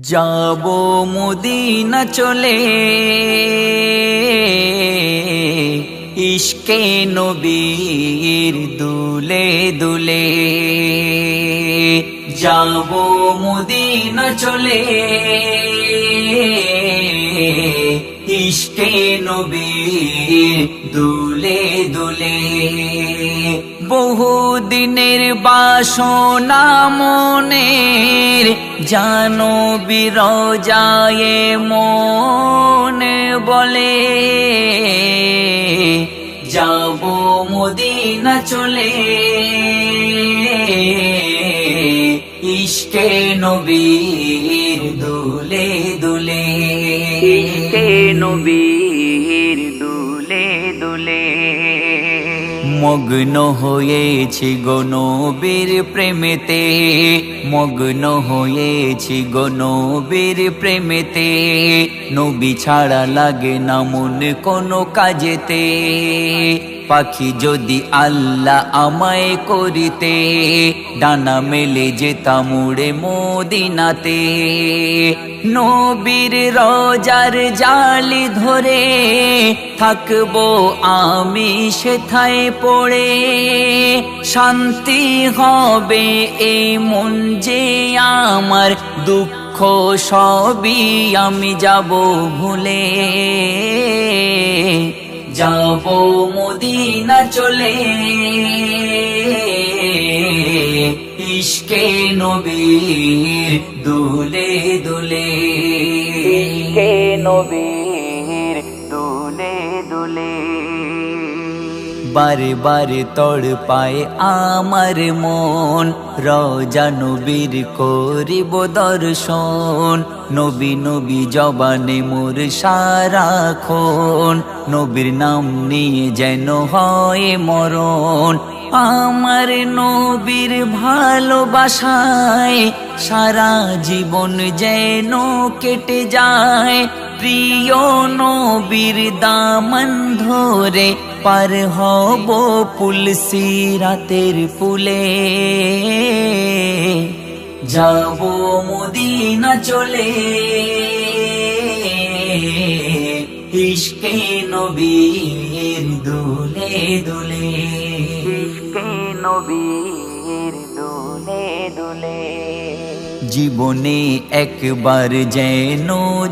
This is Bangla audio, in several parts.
যাব মদিনা চলে। ইশকে নবীর দুলে দুলে। যাব মদিনা চলে। ইশকে নবীর দুলে দুলে। বহুদিনের বাসনা মনের, জানো বিরজায় মনে বলে। যাব মদিনা চলে। ইশকে নবীর দুলে দুলে। ইশকে নবীর দুলে দুলে? মগ্ন হয়েছি গনবীর প্রেমেতে, মগ্ন হয়েছি গনবীর প্রেমেতে। নবী ছাড়া লাগে না মন কোনো কাজেতে। পাখি যদি আল্লাহ আমায় করিতে, ডানা মেলে যেতাম উড়ে মদিনাতে। নবীর রজার জালি ধরে থাকব আমি সেথায় পড়ে। শান্তি হবে এই মন যে আমার, দুঃখ সবই আমি যাব ভুলে। যাব মদিনা চলে। ইশকে নবীর দুলে দুলে। ইশকে নবীর বারে বারে তড় পায় আমার মন। রজা নবীর করিব দর্শন। নবী নবী জবানে মোর সারাক্ষণ নবীর নাম নিয়ে যেন হয় মরণ। আমার নবীর ভালোবাসায় সারা জীবন যেন কেটে যায়। প্রিয় নবীর দামন ধরে পার হব পুল সিরাতের পুলে যাব মদিনা চলে ইশকে নবীর দুলে দুলে ইশকে নবীর দুলে দুলে জীবনে একবার যেন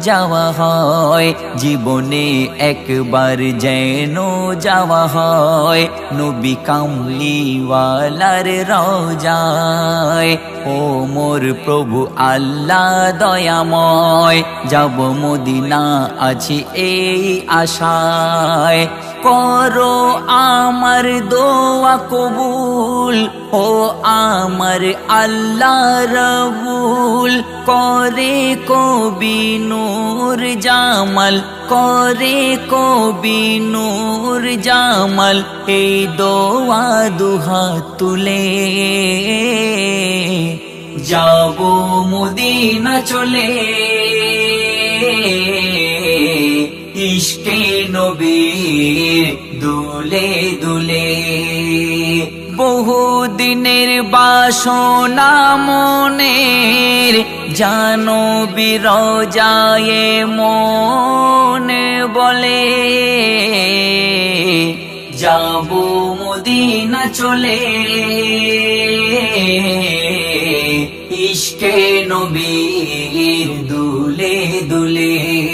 যাওয়া হয়, জীবনে একবার যেন যাওয়া হয়, নবী কামলিওয়ালার রজায়। ও মোর প্রভু আল্লাহ দয়াময়, যাব মদিনা আছি এই আশায়। করো আমার দোয়া কবুল। ও আমার আল্লাহ রবুল। করে কবি নূর জামাল, করে কবি নূর জামাল। এই দোয়া দুহা তুলে যাব মদিনা চলে। ইশকে নবীর দুলে দুলে। বহুদিনের বাসনা মনের, জানো বিরজায় মনে বলে। যাব মদিনা চলে। ইশকে নবীর দুলে দুলে।